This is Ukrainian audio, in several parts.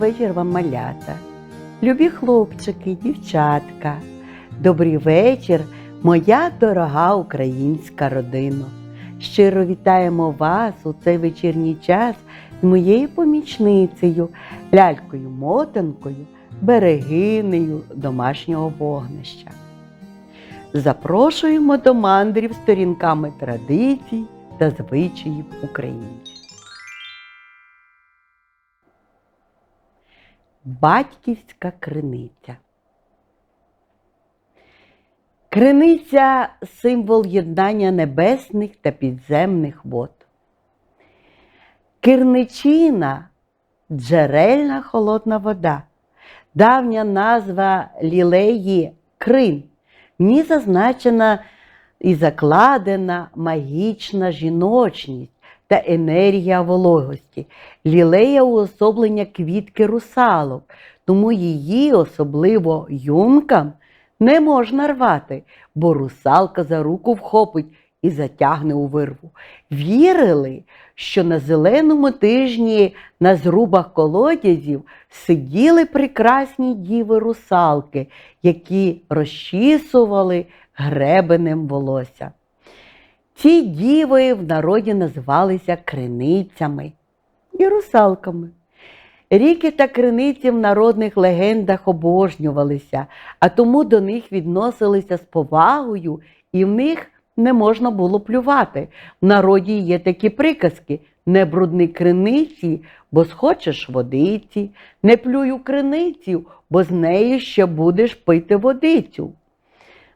Вечір вам, малята, любі хлопчики, дівчатка. Добрий вечір, моя дорога українська родина. Щиро вітаємо вас у цей вечірній час з моєю помічницею, лялькою мотанкою, берегинею домашнього вогнища. Запрошуємо до мандрів сторінками традицій та звичаїв українців. Батьківська криниця. Криниця символ єднання небесних та підземних вод. Кирничина джерельна холодна вода. Давня назва лілеї крин. В ній зазначена і закладена магічна жіночність та енергія вологості. Лілея уособлення квітки русалок, тому її, особливо юнкам, не можна рвати, бо русалка за руку вхопить і затягне у вирву. Вірили, що на зеленому тижні на зрубах колодязів сиділи прекрасні діви русалки, які розчісували гребенем волосся. Ці діви в народі називалися криницями і русалками. Ріки та криниці в народних легендах обожнювалися, а тому до них відносилися з повагою, і в них не можна було плювати. В народі є такі приказки: не брудни криниці, бо схочеш водиці, не плюй у криницю, бо з нею ще будеш пити водицю.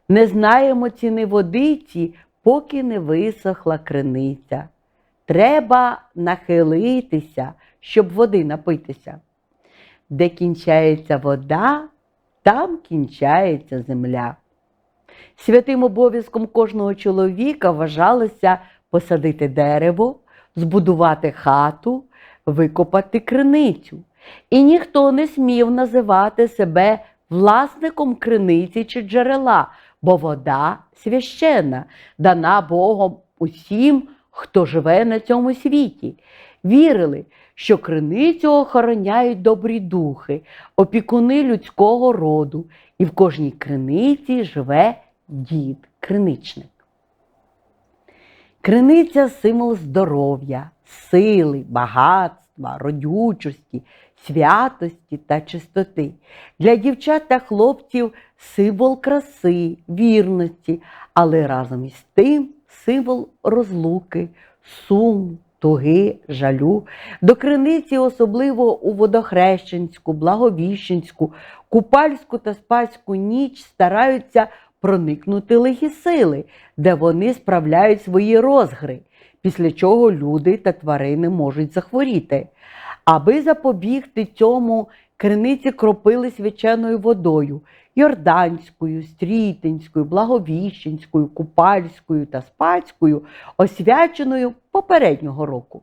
Не знаємо ціни водиці, поки не висохла криниця. Треба нахилитися, щоб води напитися. Де кінчається вода, там кінчається земля. Святим обов'язком кожного чоловіка вважалося посадити дерево, збудувати хату, викопати криницю. І ніхто не смів називати себе власником криниці чи джерела, бо вода священна, дана Богом усім, хто живе на цьому світі. Вірили, що криницю охороняють добрі духи, опікуни людського роду, і в кожній криниці живе дід, криничник. Криниця символ здоров'я, сили, багатства, родючості, святості та чистоти. Для дівчат та хлопців символ краси, вірності, але разом із тим символ розлуки, суму, туги, жалю. До криниці, особливо у Водохрещенську, Благовіщенську, Купальську та Спаську ніч стараються проникнути лихі сили, де вони справляють свої розгри, після чого люди та тварини можуть захворіти. Аби запобігти цьому, криниці кропили свяченою водою Йорданською, Стрітинською, Благовіщенською, Купальською та Спацькою, освяченою попереднього року.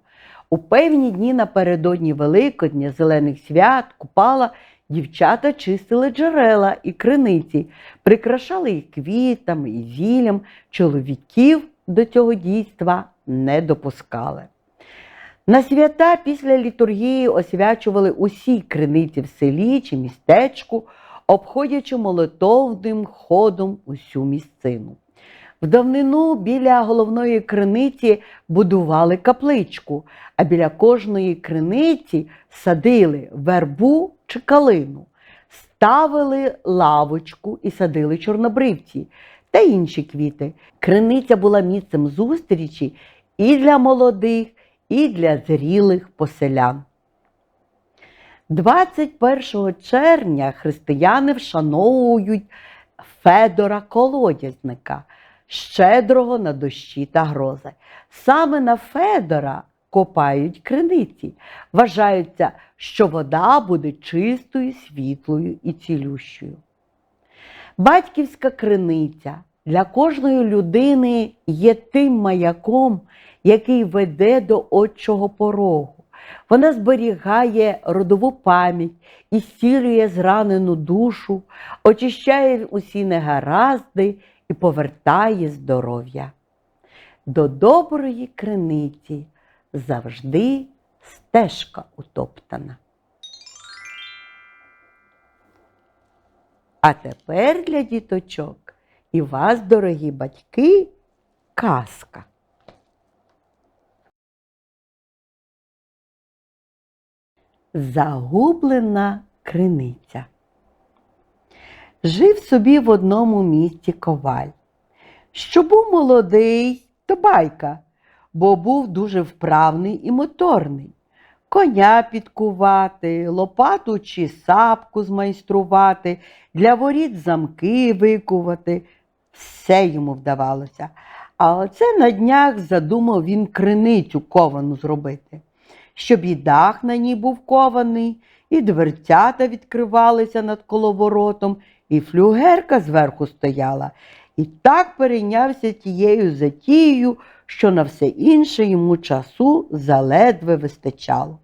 У певні дні напередодні Великодня, зелених свят, Купала, дівчата чистили джерела і криниці, прикрашали їх квітами і зіллям, чоловіків до цього дійства не допускали. На свята після літургії освячували усі криниці в селі чи містечку, обходячи молитовним ходом усю місцину. В давнину біля головної криниці будували капличку, а біля кожної криниці садили вербу чи калину, ставили лавочку і садили чорнобривці та інші квіти. Криниця була місцем зустрічі і для молодих, і для зрілих поселян. 21 червня християни вшановують Федора Колодязника, щедрого на дощі та грози. Саме на Федора копають криниці. Вважається, що вода буде чистою, світлою і цілющою. Батьківська криниця для кожної людини є тим маяком, який веде до отчого порогу. Вона зберігає родову пам'ять і зцілює зранену душу, очищає усі негаразди і повертає здоров'я. До доброї криниці завжди стежка утоптана. А тепер для діточок і вас, дорогі батьки, казка. Загублена криниця. Жив собі в одному місті коваль. Що був молодий, то байка, бо був дуже вправний і моторний. Коня підкувати, лопату чи сапку змайструвати, для воріт замки викувати. Все йому вдавалося. А оце на днях задумав він криницю ковану зробити, щоб і дах на ній був кований, і дверцята відкривалися над коловоротом, і флюгерка зверху стояла. І так перейнявся тією затією, що на все інше йому часу заледве вистачало.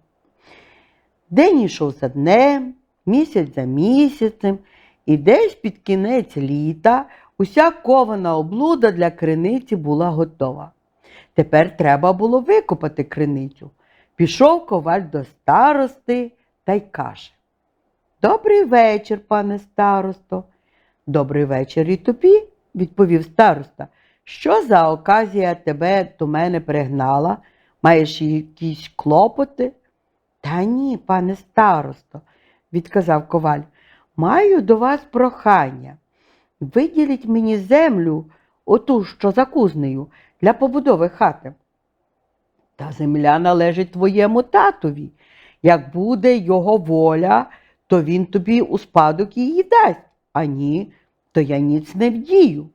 День йшов за днем, місяць за місяцем, і десь під кінець літа уся кована облуда для криниці була готова. Тепер треба було викопати криницю. Пішов коваль до старости та й каже Добрий вечір, пане старосто. Добрий вечір і тобі, відповів староста. Що за оказія тебе до мене пригнала? Маєш якісь клопоти? Та ні, пане старосто, відказав коваль. Маю до вас прохання. Виділіть мені землю, оту, що за кузнею, для побудови хати. Та земля належить твоєму татові. Як буде його воля, то він тобі у спадок її дасть, а ні, то я ніц не вдію.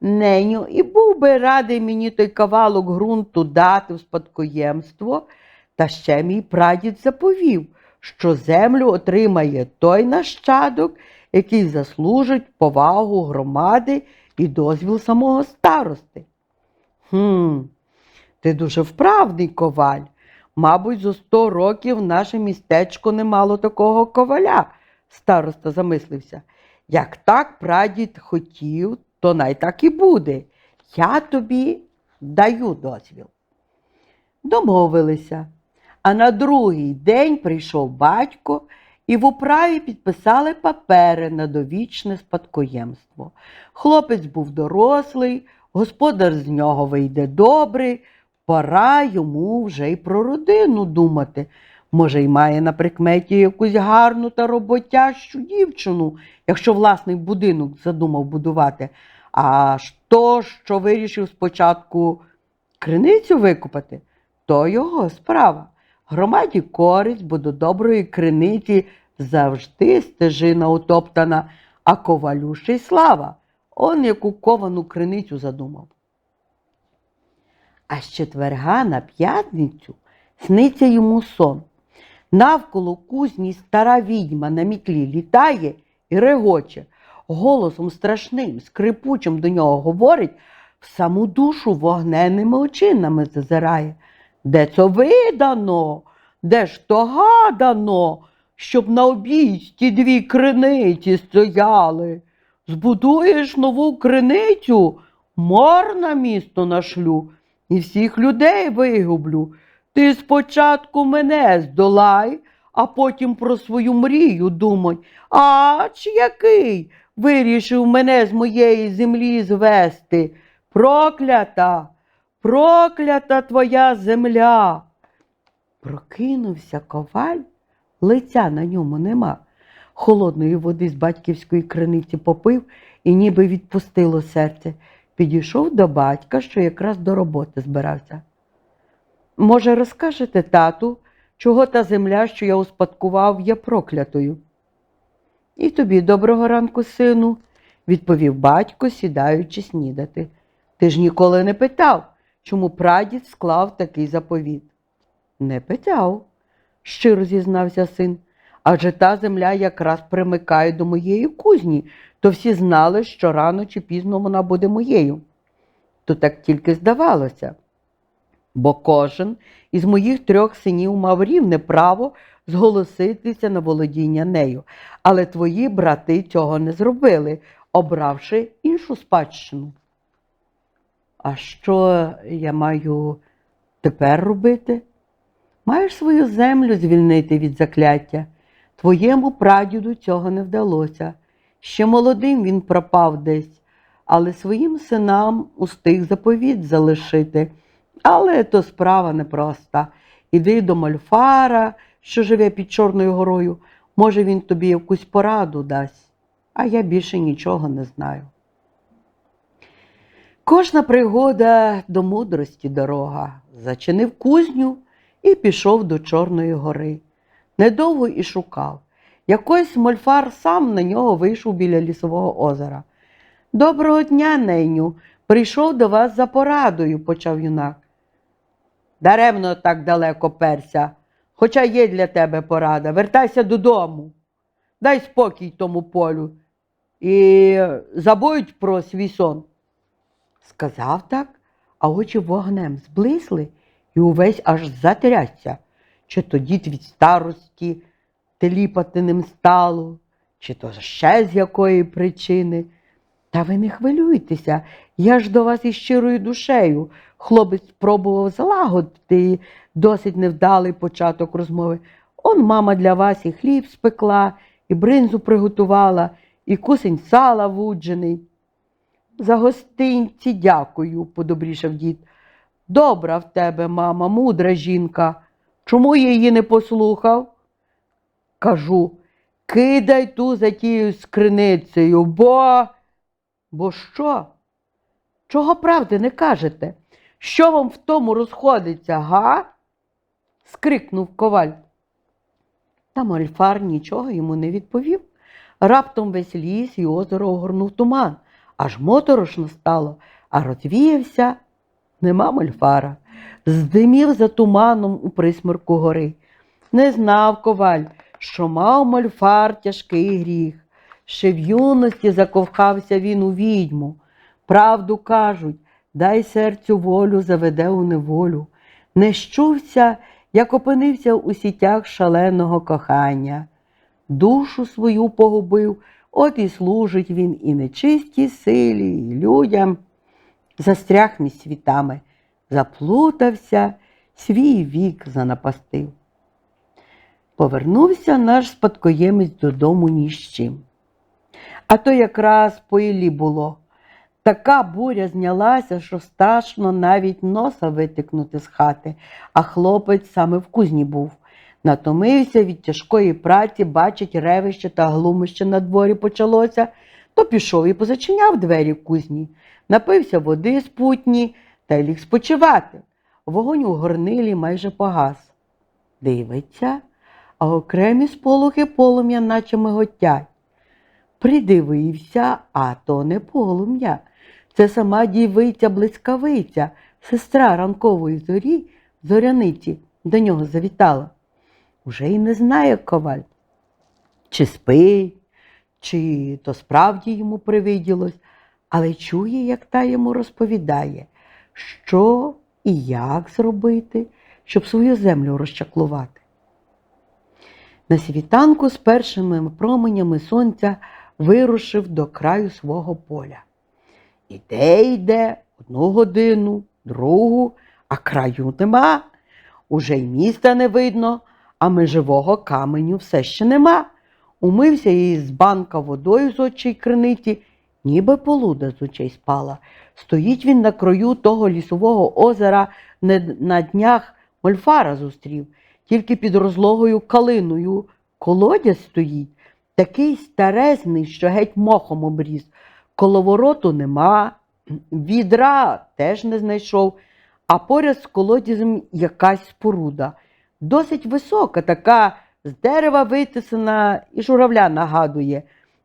Неню, і був би радий мені той кавалок ґрунту дати в спадкоємство, та ще мій прадід заповів, що землю отримає той нащадок, який заслужить повагу громади і дозвіл самого старости. Хм, ти дуже вправний коваль. Мабуть, зо сто років наше містечко не мало такого коваля, староста замислився. Як так прадід хотів, то най так і буде. Я тобі даю дозвіл. Домовилися. А на другий день прийшов батько і в управі підписали папери на довічне спадкоємство. Хлопець був дорослий, господар з нього вийде добрий, пора йому вже й про родину думати. Може, й має на прикметі якусь гарну та роботящу дівчину, якщо власний будинок задумав будувати. А то, що вирішив спочатку криницю викопати, то його справа. Громаді користь, бо до доброї криниці завжди стежина утоптана, а ковалю ще й слава. Он яку ковану криницю задумав. А з четверга на п'ятницю сниться йому сон. Навколо кузні стара відьма на мітлі літає і регоче, голосом страшним, скрипучим до нього говорить, в саму душу вогненними очинами зазирає. Де це видано? Де ж то гадано, щоб на обійсті дві криниці стояли? Збудуєш нову криницю, мор на місто нашлю і всіх людей вигублю. Ти спочатку мене здолай, а потім про свою мрію думай. А чи який вирішив мене з моєї землі звести? Проклята, проклята твоя земля. Прокинувся коваль, лиця на ньому нема. Холодної води з батьківської криниці попив і ніби відпустило серце. Підійшов до батька, що якраз до роботи збирався. Може, розкажете тату, чого та земля, що я успадкував, є проклятою? І тобі доброго ранку, сину, відповів батько, сідаючи снідати. Ти ж ніколи не питав, чому прадід склав такий заповіт. Не питав, щиро зізнався син. Адже та земля якраз примикає до моєї кузні, то всі знали, що рано чи пізно вона буде моєю. То так тільки здавалося. Бо кожен із моїх трьох синів мав рівне право зголоситися на володіння нею, але твої брати цього не зробили, обравши іншу спадщину. А що я маю тепер робити? Маєш свою землю звільнити від закляття. Твоєму прадіду цього не вдалося. Ще молодим він пропав десь, але своїм синам устиг заповіт залишити. Але то справа непроста. Іди до Мольфара, що живе під Чорною горою. Може, він тобі якусь пораду дасть, а я більше нічого не знаю. Кожна пригода до мудрості дорога. Зачинив кузню і пішов до Чорної гори. Недовго і шукав. Якось мольфар сам на нього вийшов біля лісового озера. Доброго дня, неню. Прийшов до вас за порадою, почав юнак. Даремно так далеко перся, хоча є для тебе порада. Вертайся додому, дай спокій тому полю і забудь про свій сон. Сказав так, а очі вогнем зблисли і увесь аж затрясся, чи то дід від старості теліпати ним стало, чи то ще з якої причини. Та ви не хвилюйтеся, я ж до вас із щирою душею. Хлопець спробував залагодити досить невдалий початок розмови. Он мама для вас і хліб спекла, і бринзу приготувала, і кусень сала вуджений. За гостинці дякую, подобрішав дід. Добра в тебе, мама, мудра жінка. Чому я її не послухав? Кажу, кидай ту за тією скриницею, бо. Бо що? Чого правди не кажете? Що вам в тому розходиться, га? скрикнув коваль. Та мольфар нічого йому не відповів. Раптом весь ліс і озеро огорнув туман. Аж моторошно стало, а розвіявся нема мольфара. Здимів за туманом у присмерку гори. Не знав коваль, що мав мольфар тяжкий гріх. Ще в юності заковхався він у відьму. Правду кажуть, дай серцю волю заведе у неволю. Не щувся, як опинився у сітях шаленого кохання. Душу свою погубив, от і служить він і нечистій силі, і людям. Застряг між світами, заплутався, свій вік занапастив. Повернувся наш спадкоємець додому ні з чим. А то якраз по Іллі було. Така буря знялася, що страшно навіть носа витикнути з хати, а хлопець саме в кузні був. Натомився від тяжкої праці, бачить ревище та глумище на дворі почалося, то пішов і позачиняв двері в кузні, напився води з путні та й ліг спочивати. Вогонь у горнилі майже погас. Дивиться, а окремі сполохи полум'я наче миготять. Придивився, а то не полум'я. Це сама дівиця блискавиця, сестра ранкової зорі, зоряниці, до нього завітала. Уже й не знає коваль, чи спить, чи то справді йому привиділось, але чує, як та йому розповідає, що і як зробити, щоб свою землю розчаклувати. На світанку з першими променями сонця вирушив до краю свого поля. Іде, йде одну годину, другу, а краю нема. Уже й міста не видно, а межевого каменю все ще нема. Умився її з банка водою з очей криниці, ніби полуда з очей спала. Стоїть він на краю того лісового озера, не на днях мольфара зустрів, тільки під розлогою калиною колодязь стоїть, такий старезний, що геть мохом обріз. Коловороту нема, відра теж не знайшов, а поряд з колодязем якась споруда. Досить висока, така з дерева витисана і журавля нагадує.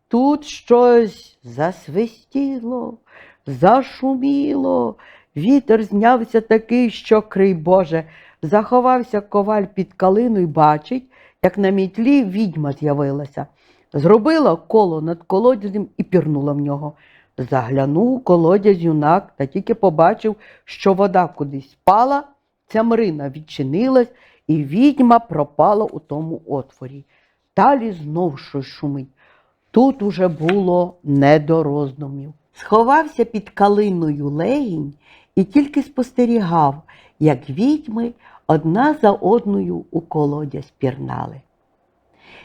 Тут щось засвистіло, зашуміло, вітер знявся такий, що крий Боже. Заховався коваль під калину і бачить, як на мітлі відьма з'явилася. Зробила коло над колодязем і пірнула в нього. Заглянув колодязь юнак та тільки побачив, що вода кудись спала, ця мрина відчинилась, і відьма пропала у тому отворі. Далі знов щось шумить. Тут уже було не до роздумів. Сховався під калиною легінь і тільки спостерігав, як відьми одна за одною у колодязь пірнали.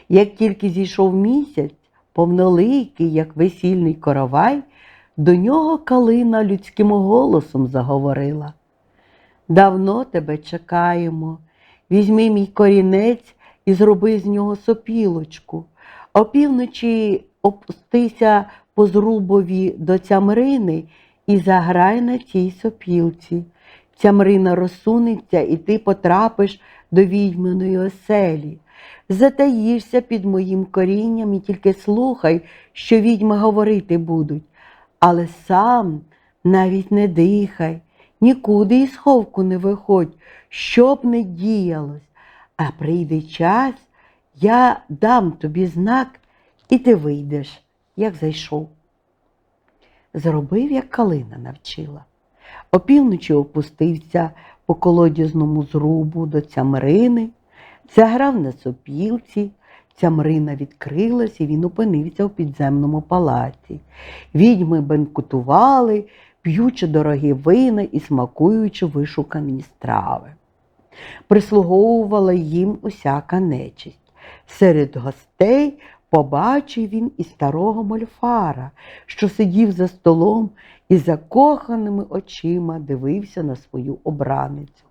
Як тільки зійшов місяць, повноликий, як весільний коровай, до нього калина людським голосом заговорила. Давно тебе чекаємо. Візьми мій корінець і зроби з нього сопілочку. Опівночі опустися по зрубові до цямрини і заграй на цій сопілці. Цямрина розсунеться, і ти потрапиш до відьминої оселі. Затаїшся під моїм корінням і тільки слухай, що відьми говорити будуть. Але сам навіть не дихай, нікуди із ховку не виходь, щоб не діялось. А прийде час, я дам тобі знак, і ти вийдеш, як зайшов. Зробив, як калина навчила. Опівночі опустився по колодязному зрубу до цямрини, заграв на сопілці, цямрина відкрилась, і він опинився у підземному палаці. Відьми бенкутували, п'ючи дорогі вина і смакуючи вишукані страви. Прислуговувала їм усяка нечисть. Серед гостей побачив він і старого мольфара, що сидів за столом і закоханими очима дивився на свою обраницю.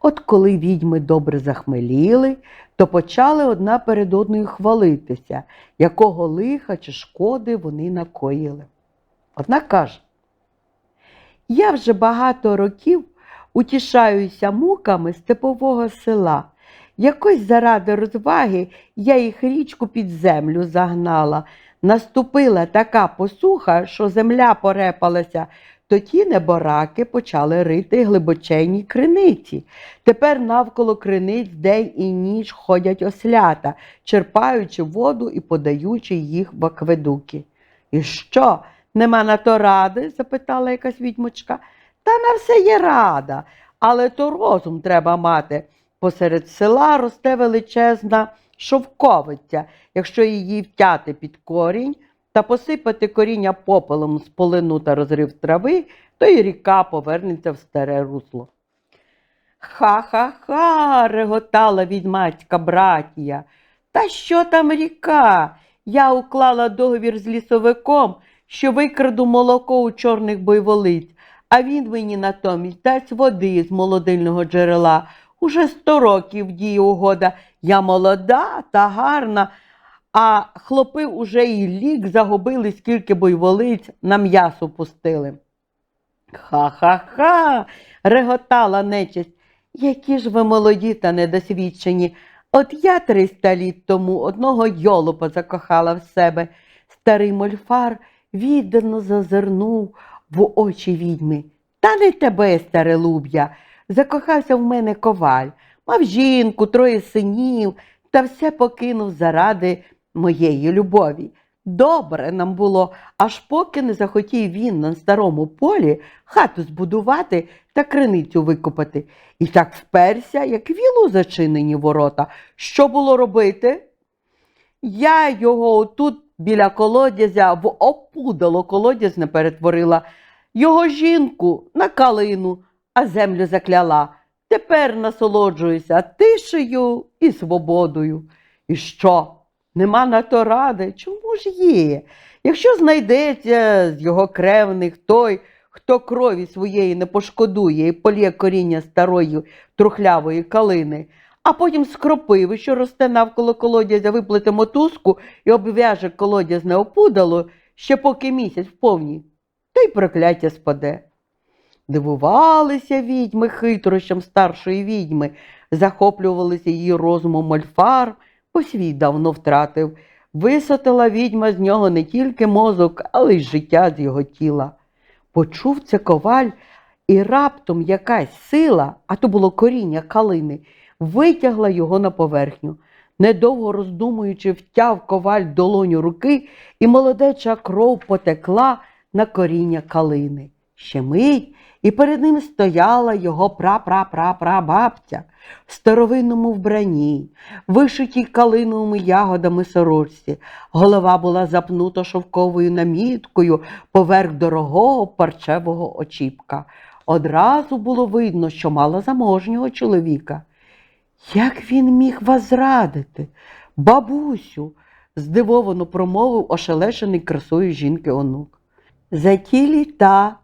От коли відьми добре захмеліли, то почали одна перед одною хвалитися, якого лиха чи шкоди вони накоїли. Одна каже, я вже багато років утішаюся муками степового села. Якось заради розваги я їх річку під землю загнала. Наступила така посуха, що земля порепалася, то ті небораки почали рити глибоченні криниці. Тепер навколо криниць день і ніч ходять ослята, черпаючи воду і подаючи їх в акведуки. І що, нема на то ради? запитала якась відьмочка. Та на все є рада, але то розум треба мати. Посеред села росте величезна шовковиця. Якщо її втяти під корінь та посипати коріння попелом з полину та розрив трави, то й ріка повернеться в старе русло. Ха-ха-ха, реготала відьмацька братія. Та що там ріка? Я уклала договір з лісовиком, що викраду молоко у чорних бойволиць, а він мені натомість дасть води з молодильного джерела. Уже сто років діє угода. Я молода та гарна, а хлопи уже і лік загубили, скільки бойволиць на м'ясо пустили. Ха-ха-ха, реготала нечисть. Які ж ви молоді та недосвідчені. От я триста літ тому одного йолопа закохала в себе. Старий мольфар віддано зазирнув в очі відьми. Та не тебе, старе луб'я, закохався в мене коваль, мав жінку, троє синів, та все покинув заради моєї любові. Добре нам було, аж поки не захотів він на старому полі хату збудувати та криницю викопати. І так вперся, як вілу зачинені ворота. Що було робити? Я його отут біля колодязя в опудало колодязне перетворила, його жінку на калину, а землю закляла. Тепер насолоджуюся тишею і свободою. І що? Нема на то ради? Чому ж є? Якщо знайдеться з його кревних той, хто крові своєї не пошкодує і полє коріння старої трухлявої калини, а потім з кропиви, що росте навколо колодязя, виплете мотузку і обв'яже колодязне опудало, ще поки місяць вповні, то й прокляття спаде. Дивувалися відьми хитрощам старшої відьми, захоплювалися її розумом мольфар, бо свій давно втратив. Висотила відьма з нього не тільки мозок, але й життя з його тіла. Почув це коваль, і раптом якась сила, а то було коріння калини, витягла його на поверхню. Недовго роздумуючи, втяв коваль долоню руки, і молодеча кров потекла на коріння калини. Ще мить, і перед ним стояла його пра-пра-пра-пра-бабця в старовинному вбранні, вишитій калиновими ягодами сорочці. Голова була запнута шовковою наміткою поверх дорогого парчевого очіпка. Одразу було видно, що мала заможнього чоловіка. Як він міг вас зрадити? Бабусю, здивовано промовив ошелешений красою жінки онук. За ті літа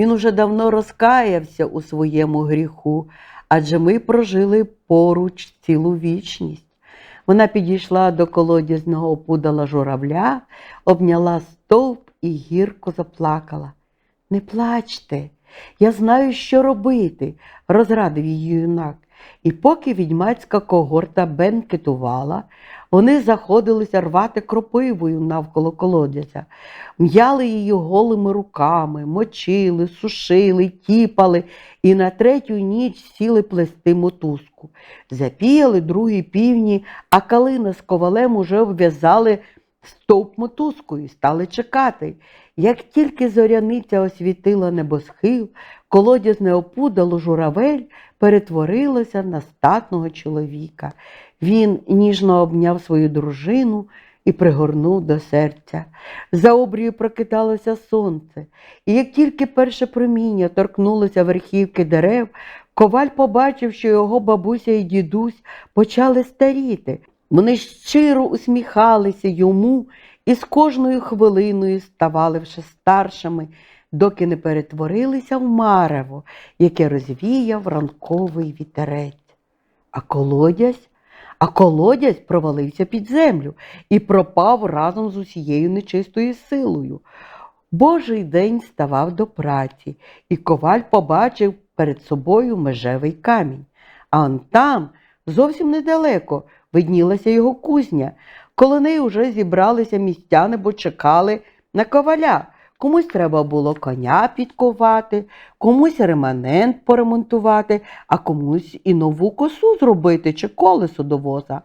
він уже давно розкаявся у своєму гріху, адже ми прожили поруч цілу вічність. Вона підійшла до колодязного опудала журавля, обняла стовп і гірко заплакала. Не плачте, я знаю, що робити, розрадив її юнак. І поки відьмацька когорта бенкетувала, вони заходилися рвати кропивою навколо колодязя, м'яли її голими руками, мочили, сушили, тіпали і на третю ніч сіли плести мотузку. Запіяли другі півні, а калина з ковалем уже обв'язали стовп мотузкою стали чекати. Як тільки зоряниця освітила небосхил, колодязне опудало журавель перетворилося на статного чоловіка. Він ніжно обняв свою дружину і пригорнув до серця. За обрію прокидалося сонце, і як тільки перше проміння торкнулося верхівки дерев, коваль побачив, що його бабуся і дідусь почали старіти. Вони щиро усміхалися йому і з кожною хвилиною ставали вже старшими, доки не перетворилися в марево, яке розвіяв ранковий вітерець. А колодязь, а колодязь провалився під землю і пропав разом з усією нечистою силою. Божий день ставав до праці, і коваль побачив перед собою межевий камінь. А он там, зовсім недалеко, виднілася його кузня. Коло неї вже зібралися містяни, бо чекали на коваля. Комусь треба було коня підковати, комусь реманент поремонтувати, а комусь і нову косу зробити чи колесо до воза.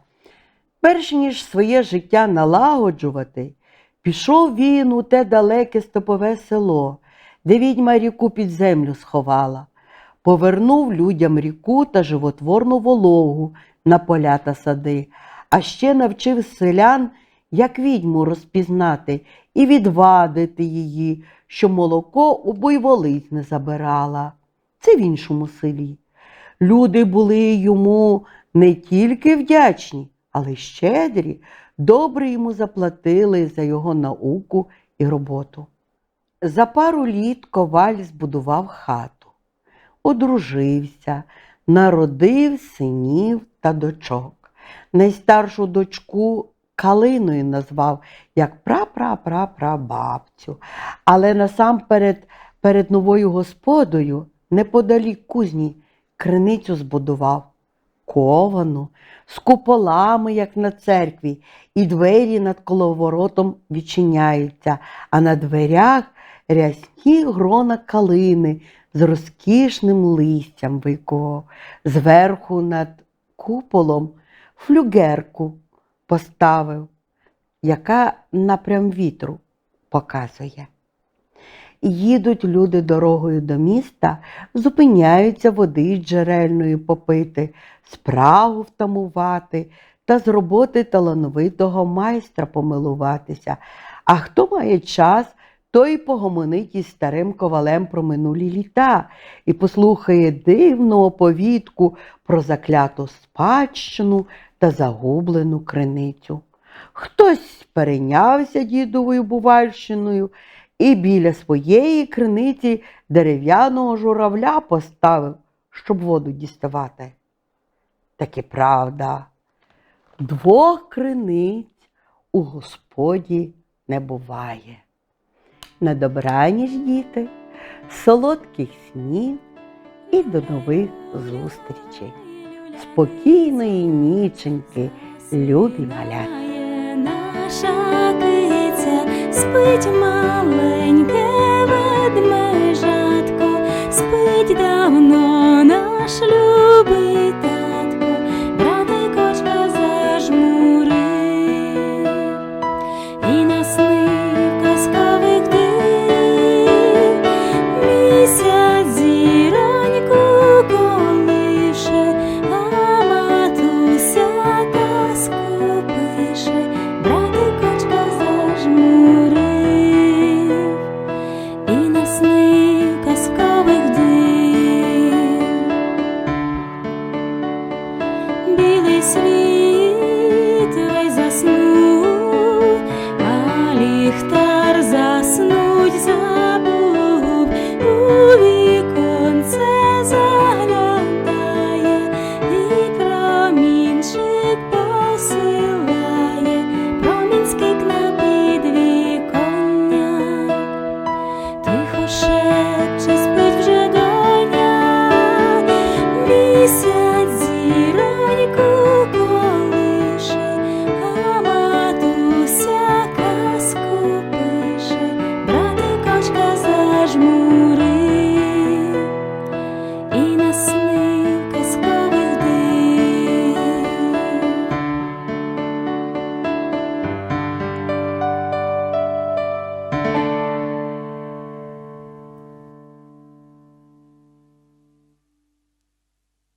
Перш ніж своє життя налагоджувати, пішов він у те далеке стопове село, де відьма ріку під землю сховала, повернув людям ріку та животворну вологу на поля та сади, а ще навчив селян, як відьму розпізнати і відвадити її, що молоко у буйволиць не забирала. Це в іншому селі. Люди були йому не тільки вдячні, але й щедрі, добре йому заплатили за його науку і роботу. За пару літ коваль збудував хату, одружився, народив синів та дочок. Найстаршу дочку Калиною назвав як пра-пра-пра-пра-бабцю, але насамперед перед новою господою неподалік кузні криницю збудував ковану, з куполами, як на церкві, і двері над коловоротом відчиняються, а на дверях рясні грона калини з розкішним листям виковав. Зверху над куполом флюгерку поставив, яка напрям вітру показує. Їдуть люди дорогою до міста, зупиняються води джерельної попити, спрагу втамувати та з роботи талановитого майстра помилуватися. А хто має час, той погомонить із старим ковалем про минулі літа і послухає дивну оповідку про закляту спадщину та загублену криницю. Хтось перейнявся дідовою бувальщиною і біля своєї криниці дерев'яного журавля поставив, щоб воду діставати. Таки правда, двох криниць у господі не буває. На добраніч, діти, солодких снів і до нових зустрічей. Спокійної ніченьки, любі малята. Наша киця спить